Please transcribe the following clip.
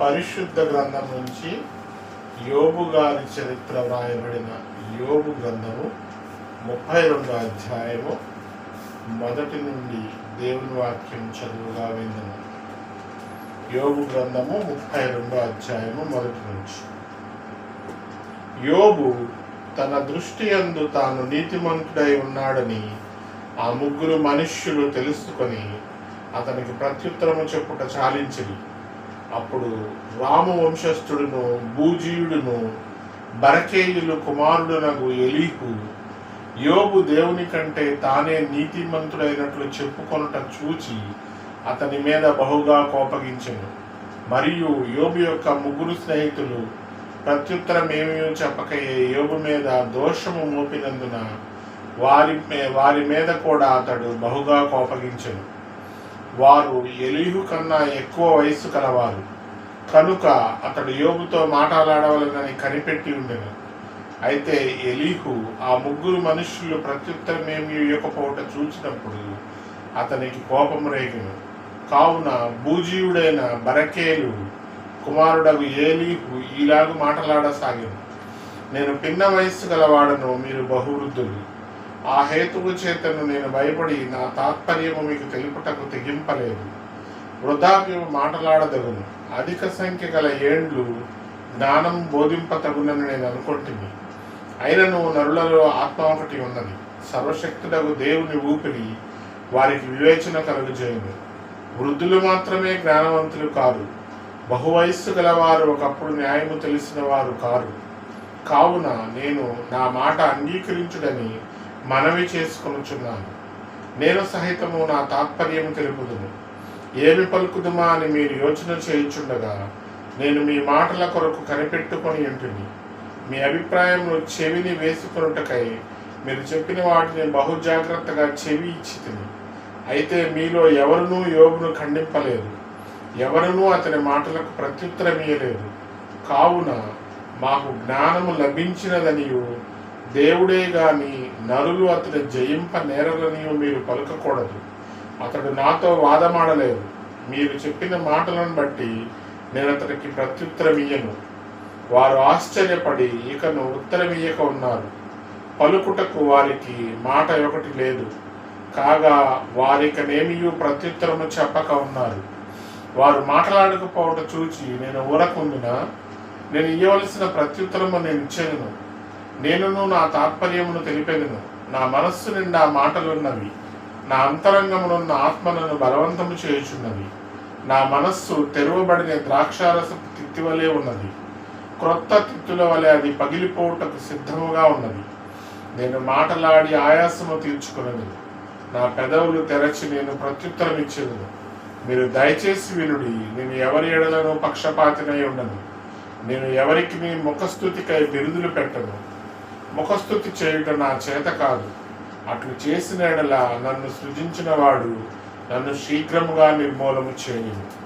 పరిశుద్ధ గ్రంథం నుంచి యోబు గారి చరిత్ర వ్రాయబడిన యోబు గ్రంథము ముప్పై రెండో అధ్యాయము మొదటి నుండి దేవుని వాక్యం చదువుగా విందము యోబు గ్రంథము ముప్పై రెండో అధ్యాయము మొదటి నుంచి. యోబు తన దృష్టి యందు తాను నీతిమంతుడై ఉన్నాడని ఆ ముగ్గురు మనుష్యులు తెలుసుకొని అతనికి ప్రత్యుత్తరము చెప్పుట చాలించింది అప్పుడు రామవంశస్థుడును భూజీయుడును బరకేయులు కుమారుడునగు ఎలీకు యోబు దేవుని కంటే తానే నీతిమంతుడైనట్లు చెప్పుకొనుట చూచి అతని మీద బహుగా కోపగించెను. మరియు యోబు యొక్క ముగ్గురు స్నేహితులు ప్రత్యుత్తరం ఏమీ చెప్పకయే యోబు మీద దోషము మోపినందున వారి మే- వారి మీద కూడా అతడు బహుగా కోపగించెను. వారు ఎలీహు కన్నా ఎక్కువ వయస్సు కలవారు. కనుక అతడు యోగుతో మాట్లాడవలనని కనిపెట్టి ఉండెను. అయితే ఎలీహు ఆ ముగ్గురు మనుషులు ప్రత్యుత్తరం ఏమీ ఇవ్వకపోవట చూసినప్పుడు అతనికి కోపం రేగిను కావున భూజీవుడైన బరకేలు కుమారుడగు ఏలీహు ఇలాగ మాటలాడసాగాను నేను పిన్న వయస్సు గలవాడను మీరు బహువృద్ధులు. ఆ హేతువు చేతను నేను భయపడి నా తాత్పర్యము మీకు తెలుపుటకు తెగింపలేదు. వృధాప్యము మాటలాడదగును. అధిక సంఖ్య గల ఏండ్లు జ్ఞానం బోధింపతగునని నేను అనుకుంటుంది అయినను నరులలో ఆత్మ ఒకటి ఉన్నది. సర్వశక్తుడకు దేవుని ఊపిరి వారికి వివేచన కలుగజేయును. వృద్ధులు మాత్రమే జ్ఞానవంతులు కారు. బహువయస్సు గలవారు ఒకప్పుడు న్యాయము తెలిసిన వారు కారు. కావున నేను నా మాట అంగీకరించుడని మనవి చేసుకొనుచున్నాను. నేను సహితము నా తాత్పర్యము తెలుపుదును. ఏమి పలుకుదుమా అని మీరు యోచన చేయుచుండగా నేను మీ మాటల కొరకు కనిపెట్టుకొని ఉంటుంది మీ అభిప్రాయంలో చెవిని వేసుకొనుటకై మీరు చెప్పిన వాటిని బహు జాగ్రత్తగా చెవి ఇచ్చి అయితే మీలో ఎవరునూ యోగును ఖండింపలేదు. ఎవరునూ అతని మాటలకు ప్రత్యుత్తరం ఇయ్యలేదు కావున మాకు జ్ఞానము లభించినదనియు దేవుడే కానీ నరులు అతని జయింప నేరలనియు మీరు పలుకకూడదు. అతడు నాతో వాదమాడలేదు. మీరు చెప్పిన మాటలను బట్టి నేను అతనికి ప్రత్యుత్తరం ఇయ్యను వారు ఆశ్చర్యపడి ఇకను ఉత్తరమియ్యక ఉన్నారు. పలుకుటకు వారికి మాట ఒకటి లేదు. కాగా వారికనేమియు ప్రత్యుత్తరము చెప్పక ఉన్నారు. వారు మాట్లాడకపోవట చూచి నేను ఊరకుందున నేను ఇవ్వవలసిన ప్రత్యుత్తరము నేను ఇచ్చాను. నేనును నా తాత్పర్యమును తెలిపెదను. నా మనస్సు నిండా మాటలున్నవి. నా అంతరంగమునున్న ఆత్మలను బలవంతము చేయుచున్నవి. నా మనస్సు తెరవబడిన ద్రాక్షారసపు తిత్తివలే ఉన్నది. క్రొత్త తిత్తుల వలె అది పగిలిపోవుటకు సిద్ధముగా ఉన్నది. నేను మాటలాడి ఆయాసము తీర్చుకున్నది నా పెదవులు తెరచి నేను ప్రత్యుత్తరం ఇచ్చేది మీరు దయచేసి వినుడి నేను ఎవరి ఎడలను పక్షపాతినై ఉండను. నేను ఎవరికి నీ ముఖస్థుతికై బిరుదులు పెట్టను. ముఖస్థుతి చేయుట నా చేత కాదు. అట్లు చేసిన నన్ను సృజించిన వాడు నన్ను శీఘ్రముగా నిర్మూలము చేయను.